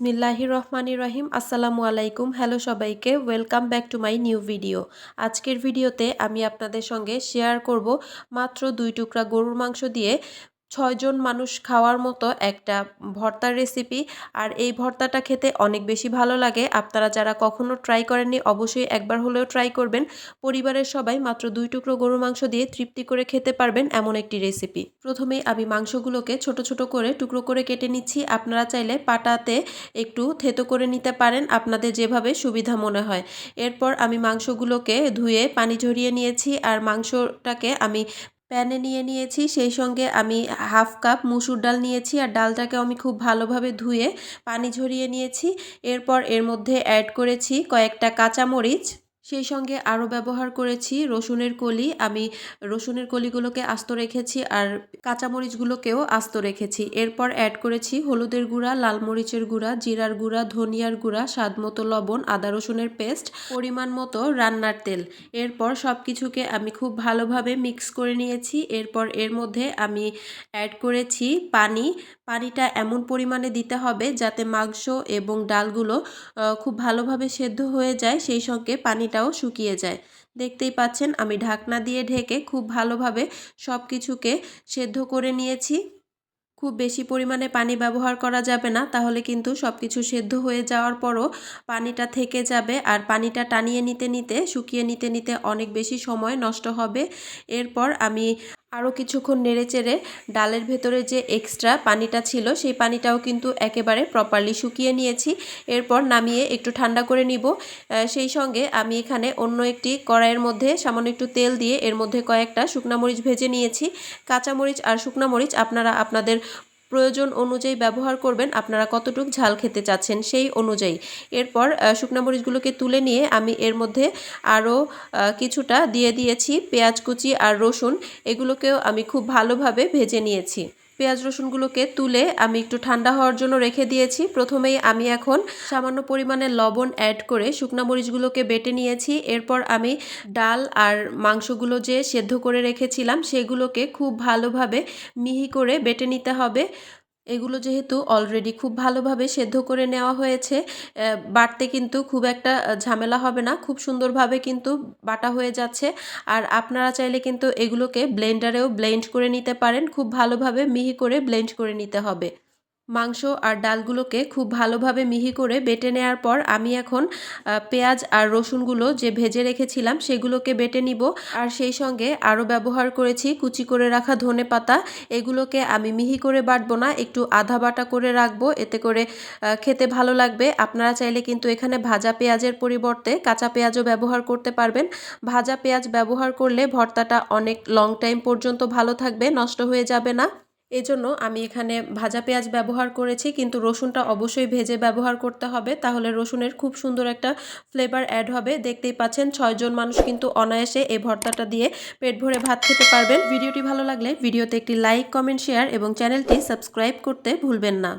বিসমিল্লাহি রহমানি রহিম। আসসালামু আলাইকুম। হ্যালো সবাইকে। Welcome back to my new video আজকের ভিডিওতে আমি আপনাদের সঙ্গে শেয়ার করব মাত্র দুই টুকরা গরুর মাংস দিয়ে। ছয়জন মানুষ খাওয়ার মতো একটা ভর্তার রেসিপি আর এই ভর্তাটা খেতে অনেক বেশি ভালো লাগে। আপনারা যারা কখনো ট্রাই করেননি, অবশ্যই একবার হলেও ট্রাই করবেন। পরিবারের সবাই মাত্র দুই টুকরো গরুর মাংস দিয়ে তৃপ্তি করে খেতে পারবেন এমন একটি রেসিপি প্রথমেই আমি মাংসগুলোকে ছোট ছোট করে টুকরো করে কেটে নিচ্ছি। আপনারা চাইলে পাটাতে একটু থেতো করে নিতে পারেন, আপনাদের যেভাবে সুবিধা মনে হয়। এরপর আমি মাংসগুলোকে ধুয়ে পানি ঝরিয়ে নিয়েছি, আর মাংসটাকে আমি প্যানে নিয়ে নিয়েছি, সেই সঙ্গে আমি হাফ কাপ মুসুর ডাল নিয়েছি আর ডালটাকে আমি খুব ভালোভাবে ধুয়ে পানি ঝরিয়ে নিয়েছি। এরপর এর মধ্যে অ্যাড করেছি কয়েকটা কাঁচামরিচ। সেই সঙ্গে আরও ব্যবহার করেছি রসুনের কলি। আমি রসুনের কলিগুলোকে আস্ত রেখেছি আর কাঁচামরিচগুলোকেও আস্ত রেখেছি। এরপর অ্যাড করেছি হলুদের গুঁড়া, লাল মরিচের গুঁড়া, জিরার গুঁড়া, ধনিয়ার গুঁড়া, স্বাদ মতো লবণ, আদা রসুনের পেস্ট, পরিমাণ মতো রান্নার তেল। এরপর সব কিছুকে আমি খুব ভালোভাবে মিক্স করে নিয়েছি। এরপর এর মধ্যে আমি অ্যাড করেছি পানি। পানিটা এমন পরিমাণে দিতে হবে যাতে মাংস এবং ডালগুলো খুব ভালোভাবে সেদ্ধ হয়ে যায়। সেই সঙ্গে পানিটাও শুকিয়ে যায়। দেখতেই পাচ্ছেন, আমি ঢাকনা দিয়ে ঢেকে খুব ভালোভাবে সব কিছুকে সেদ্ধ করে নিয়েছি। খুব বেশি পরিমাণে পানি ব্যবহার করা যাবে না, তাহলে কিন্তু সব কিছু সেদ্ধ হয়ে যাওয়ার পরও পানিটা থেকে যাবে আর পানিটা টানিয়ে নিতে নিতে, শুকিয়ে নিতে নিতে অনেক বেশি সময় নষ্ট হবে। এরপর আমি আরও কিছুক্ষণ নেড়েচেড়ে ডালের ভেতরে যে এক্সট্রা পানিটা ছিল, সেই পানিটাও কিন্তু একেবারে প্রপারলি শুকিয়ে নিয়েছি। এরপর নামিয়ে একটু ঠান্ডা করে নিব। সেই সঙ্গে আমি এখানে অন্য একটি কড়াইয়ের মধ্যে সামান্য একটু তেল দিয়ে এর মধ্যে কয়েকটা শুকনামরিচ ভেজে নিয়েছি। কাঁচামরিচ আর শুকনামরিচ আপনারা আপনাদের প্রয়োজন অনুযায়ী ব্যবহার করবেন। আপনারা কতটুক ঝাল খেতে চাচ্ছেন সেই অনুযায়ী। এরপর শুকনা মরিচগুলোকে তুলে নিয়ে আমি এর মধ্যে আরও কিছুটা দিয়ে দিয়েছি। পেঁয়াজ কুচি আর রসুন, এগুলোকেও আমি খুব ভালোভাবে ভেজে নিয়েছি। পেঁয়াজ রসুনগুলোকে তুলে আমি একটু ঠান্ডা হওয়ার জন্য রেখে দিয়েছি। প্রথমেই আমি এখন সামান্য পরিমাণে লবণ অ্যাড করে শুকনা মরিচগুলোকে বেটে নিয়েছি। এরপর আমি ডাল আর মাংসগুলো যে সেদ্ধ করে রেখেছিলাম, সেগুলোকে খুব ভালোভাবে মিহি করে বেটে নিতে হবে। এগুলো যেহেতু অলরেডি খুব ভালোভাবে সেদ্ধ করে নেওয়া হয়েছে বাটতে কিন্তু খুব একটা ঝামেলা হবে না, খুব সুন্দরভাবে কিন্তু বাটা হয়ে যাচ্ছে। আর আপনারা চাইলে কিন্তু এগুলোকে ব্লেন্ডারেও ব্লেন্ড করে নিতে পারেন, খুব ভালোভাবে মিহি করে ব্লেন্ড করে নিতে হবে। মাংস আর ডালগুলোকে খুব ভালোভাবে মিহি করে বেটে নেওয়ার পর আমি এখন পেঁয়াজ আর রসুনগুলো যে ভেজে রেখেছিলাম সেগুলোকে বেটে নিব। আর সেই সঙ্গে আরও ব্যবহার করেছি কুচি করে রাখা ধনে পাতা। এগুলোকে আমি মিহি করে বাটবো না, একটু আধা বাটা করে রাখব। এতে করে খেতে ভালো লাগবে। আপনারা চাইলে কিন্তু এখানে ভাজা পেঁয়াজের পরিবর্তে কাঁচা পেঁয়াজও ব্যবহার করতে পারবেন। ভাজা পেঁয়াজ ব্যবহার করলে ভর্তাটা অনেক লং টাইম পর্যন্ত ভালো থাকবে, নষ্ট হয়ে যাবে না। এজন্য আমি এখানে ভাজা পেঁয়াজ ব্যবহার করেছি, কিন্তু রসুনটা অবশ্যই ভেজে ব্যবহার করতে হবে। তাহলে রসুনের খুব সুন্দর একটা ফ্লেভার অ্যাড হবে। দেখতেই পাচ্ছেন ছয়জন মানুষ কিন্তু অনায়াসে এই ভর্তাটা দিয়ে পেট ভরে ভাত খেতে পারবেন। ভিডিওটি ভালো লাগলে ভিডিওতে একটি লাইক কমেন্ট শেয়ার এবং চ্যানেলটি সাবস্ক্রাইব করতে ভুলবেন না।